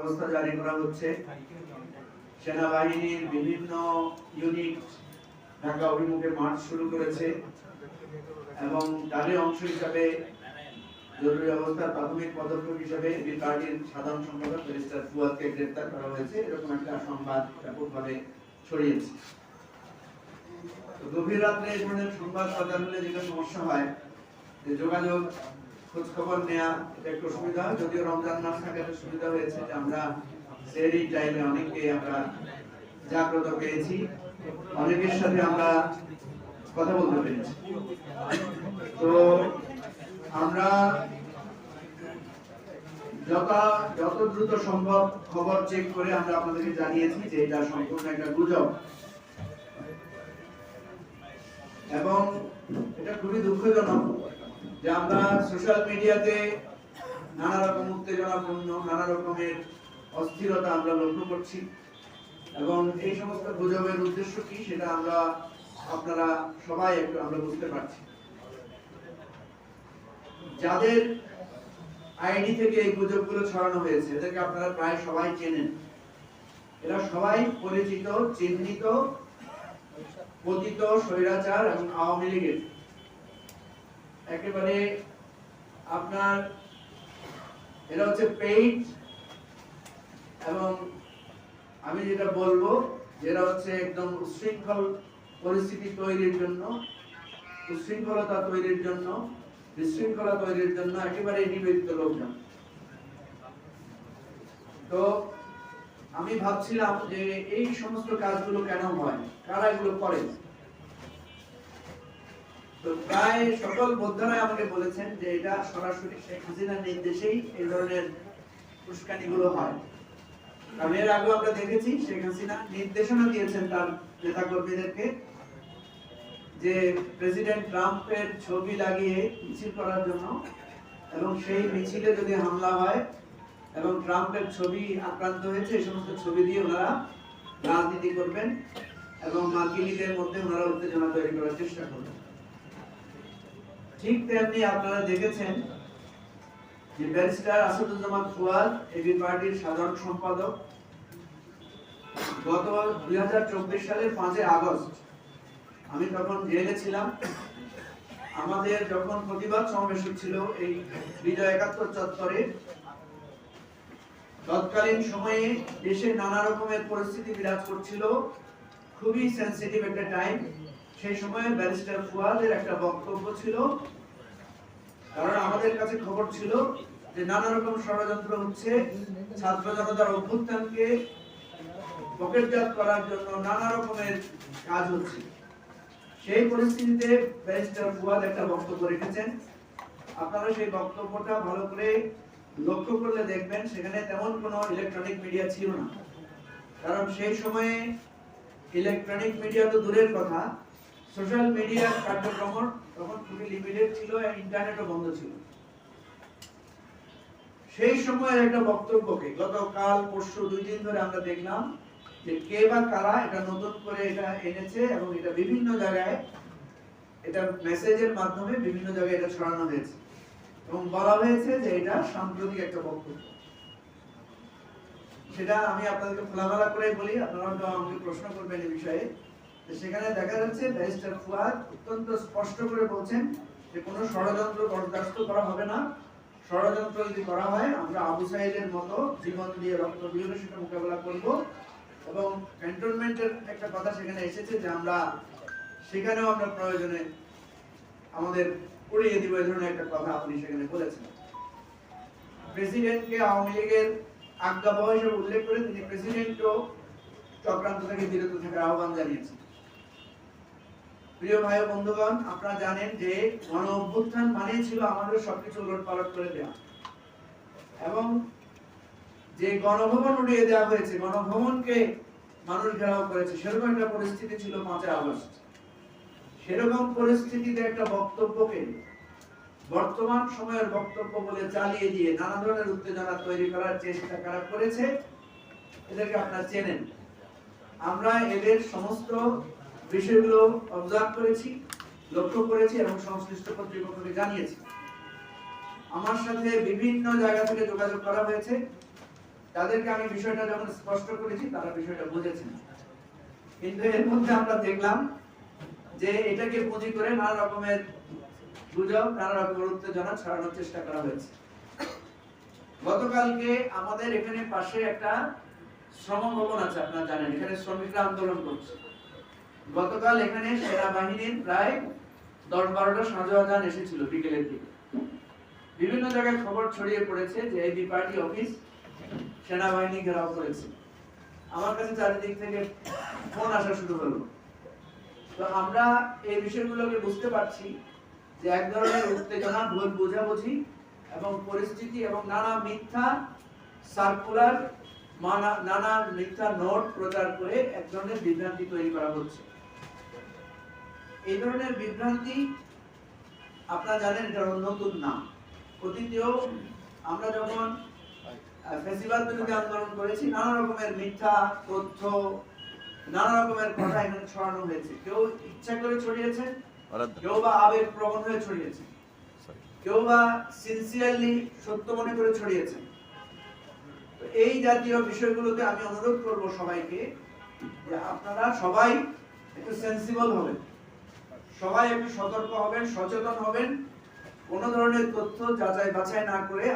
ব্যবস্থা জারি করা হচ্ছে। সেনাবাহিনীর বিভিন্ন ইউনিট ঢাকা অভিমুখে মার্চ শুরু করেছে এবং তারই অংশ হিসাবে জরুরি অবস্থার প্রাথমিক পদক্ষেপ হিসেবে এবি পার্টির সাধারণ সম্পাদক ব্যারিস্টার ফুয়াদকে গ্রেফতার করা হয়েছে। এরকম একটা সংবাদ ব্যাপকভাবে ছড়িয়েছে। গভীর রাত্রে এই ধরনের সংবাদ হলে যেটা সমস্যা হয়, যে যোগাযোগ খোঁজ খবর নেওয়া এটা একটু অসুবিধা হয়। যদিও রমজান মাস থাকাতে সুবিধা হয়েছে যে আমরা সেই টাইমে অনেককে আমরা জাগ্রত পেয়েছি। অনেকের সাথে আমরা কথা বলতে পেরেছি। তো আমরা যত যত দ্রুত সম্ভব খবর চেক করে আমরা আপনাদেরকে জানিয়েছি যে এটা সম্পূর্ণ একটা গুজব। এবং এটা খুবই দুঃখজনক যে আমরা সোশ্যাল মিডিয়াতে নানা রকম উত্তেজনাপূর্ণ নানা রকমের অস্থিরতা আমরা লক্ষ্য করছি। এবং এই সমস্ত গুজবের উদ্দেশ্য কি সেটা আমরা আপনারা সবাই একটু, আমরা বুঝতে পারছি। যাদের আইডি থেকে এই গুজবগুলো ছড়ানো হয়েছে, এদেরকে আপনারা প্রায় সবাই চেনেন। এরা সবাই পরিচিত, চিহ্নিত, পতিত, স্বৈরাচার এবং আওয়ামী লীগের। একেবারে আপনার এরা হচ্ছে পেইড এবং আমি যেটা বলব, যেটা হচ্ছে একদম উশৃঙ্খল পরিস্থিতি তৈরির জন্য, উশৃঙ্খলতা তৈরির জন্য, বিশৃঙ্খলা তৈরির জন্য একেবারে নিবেদিত লোকজন। তো আমি ভাবছিলাম যে এই সমস্ত কাজগুলো কেন হয়? কারা এগুলো করে? তো প্রায় সকল বোদ্ধারাই আমাকে বলেছেন যে এটা সরাসরি শেখ হাসিনার নির্দেশেই এই ধরনের উস্কানিগুলো হয়। কারণ এর আগে আমরা দেখেছি শেখ হাসিনা নির্দেশনা দিয়েছেন তার নেতা কর্মীদেরকে যে প্রেসিডেন্ট ট্রাম্পের ছবি লাগিয়ে মিছিল করার জন্য এবং সেই মিছিলে যদি হামলা হয় এবং ট্রাম্পের ছবি আক্রান্ত হয়েছে, এই সমস্ত ছবি দিয়ে ওনারা রাজনীতি করবেন এবং মার্কিনীদের মধ্যে ওনারা উত্তেজনা তৈরি করার চেষ্টা করবেন। ঠিক তেমনি আপনারা দেখেছেন যে ব্যারিস্টার আসাদুজ্জামান ফুয়াদ এবি পার্টির সাধারণ সম্পাদক, গত দুই সালের পাঁচই আগস্ট আমি তখন জেলে ছিলাম। আমাদের যখন প্রতিবাদ সমাবেশ ছিল এই বিজয় একাত্তর চত্বরে, তৎকালীন সময়ে দেশে নানা রকমের পরিস্থিতি বিরাজ করছিল। খুবই সেন্সিটিভ একটা টাইম সেই সময়ে ব্যারিস্টার ফুয়াদের একটা বক্তব্য ছিল। কারণ আমাদের কাছে খবর ছিল যে নানা রকম ষড়যন্ত্র হচ্ছে, ছাত্র জনতার অভ্যুত্থানকে পকেটজাত করার জন্য নানা রকমের কাজ হচ্ছে। সেই পরিস্থিতিতে ব্যারিস্টার ফুয়াদ একটা বক্তব্য রেখেছেন। আপনারা সেই বক্তব্যটা ভালো করে লক্ষ্য করলে দেখবেন, সেখানে তেমন কোনো ইলেকট্রনিক মিডিয়া ছিল না। কারণ সেই সময়ে ইলেকট্রনিক মিডিয়া তো দূরের কথা সোশ্যাল মিডিয়ার কার্যক্রম তখন খুবই লিমিটেড ছিল ইন্টারনেটও বন্ধ ছিল। সেই সময়ের একটা বক্তব্যকে গতকাল, পরশু দুই দিন ধরে আমরা দেখলাম যে কে বা কারা এটা নতুন করে এটা এনেছে এবং এটা বিভিন্ন জায়গায় এটা মেসেজের মাধ্যমে বিভিন্ন জায়গায় এটা ছড়ানো হয়েছে। এবং বলা হয়েছে যে এটা সাম্প্রতিক একটা বক্তব্য। সেটা আমি আপনাদেরকে খোলামেলা করে বলি আপনারা আমাকে প্রশ্ন করবেন এই বিষয়ে। সেখানে দেখা যাচ্ছে ব্যারিস্টার ফুয়াদ অত্যন্ত স্পষ্ট করে বলছেন যে কোনো ষড়যন্ত্র বরদাস্ত করা হবে না। ষড়যন্ত্র যদি করা হয়, আমরা আবু সাইদের মতো জীবন দিয়ে রক্ত দিয়ে সেটা মোকাবেলা করব। এবং ক্যান্টনমেন্টের একটা কথা সেখানে এসেছে যে আমরা সেখানেও আমরা প্রয়োজনে আমাদের উড়িয়ে দিব এই ধরনের একটা কথা আপনি সেখানে বলেছেন। প্রেসিডেন্টকে আওয়ামী লীগের আজ্ঞাবহ হিসেবে উল্লেখ করে তিনি প্রেসিডেন্টও চক্রান্ত থেকে বিরত থাকার আহ্বান জানিয়েছেন। প্রিয় ভাই বন্ধুগণ, আপনারা জানেন যে গণ অভ্যুত্থান মানে ছিল আমাদের সবকিছু করে দেওয়া। এবং যে গণভবন উড়িয়ে দেওয়া হয়েছে, গণভবনকে মানুষ ঘেরাও করেছে, সেরকম একটা পরিস্থিতি ছিল আগস্ট। সেরকম পরিস্থিতিতে একটা বক্তব্যকে বর্তমান সময়ের বক্তব্য বলে চালিয়ে দিয়ে নানা ধরনের উত্তেজনা তৈরি করার চেষ্টা কারা করেছে, এদেরকে আপনারা চেনেন। আমরা এদের সমস্ত বিষয়গুলো অবজার্ভ করেছি, লক্ষ্য করেছি এবং সংশ্লিষ্ট কর্তৃপক্ষকে জানিয়েছি। আমার সাথে বিভিন্ন জায়গা থেকে যোগাযোগ করা হয়েছে। তাদেরকে আমি বিষয়টা যখন স্পষ্ট করেছি, তারা বিষয়টা বুঝেছেন। কিন্তু এর মধ্যে আমরা দেখলাম যে এটাকে পুঁজি করে নানা রকমের গুজব, নানা রকমের উত্তেজনা ছড়ানোর চেষ্টা করা হয়েছে। গতকালকে আমাদের এখানে পাশে একটা শ্রম ভবন আছে, আপনারা জানেন, এখানে শ্রমিকরা আন্দোলন করছে। গতকাল এখানে সেনাবাহিনীর প্রায় দশ বারোটা সাজোয়াজান এসেছিল বিকেলের দিকে। বিভিন্ন জায়গায় খবর ছড়িয়ে পড়েছে যে এই পার্টি অফিস সেনাবাহিনী ঘেরাও করেছে। আমার কাছে চারিদিক থেকে ফোন আসা শুরু হলো। তো আমরা এই বিষয়গুলোকে বুঝতে পারছি যে এক ধরনের উত্তেজনা, ভুল বোঝাবুঝি এবং পরিস্থিতি এবং নানা মিথ্যা সার্কুলার নানা মিথ্যা নোট প্রচার করে এক ধরনের বিভ্রান্তি তৈরি করা হচ্ছে। এই ধরনের বিভ্রান্তি আপনারা জানেন এটা নতুন না অতীতেও আমরা যখন আহ, বিরোধী আন্দোলন করেছি নানা রকমের মিথ্যা তথ্য নানা রকমের কথা এখানে ছড়ানো হয়েছে। কেউ ইচ্ছা করে ছড়িয়েছে কেউ বা আবেগ প্রবণ হয়ে ছড়িয়েছে। কেউ বা সিনসিয়ারলি সত্য মনে করে ছড়িয়েছে। এই জাতীয় বিষয়গুলোতে আমি অনুরোধ করব সবাইকে যে আপনারা সবাই একটু সেন্সিবল হবেন। সবাই একটু সতর্ক হবেন সচেতন হবেন। কোনো ধরনের তথ্য যাচাই বাছাই না করে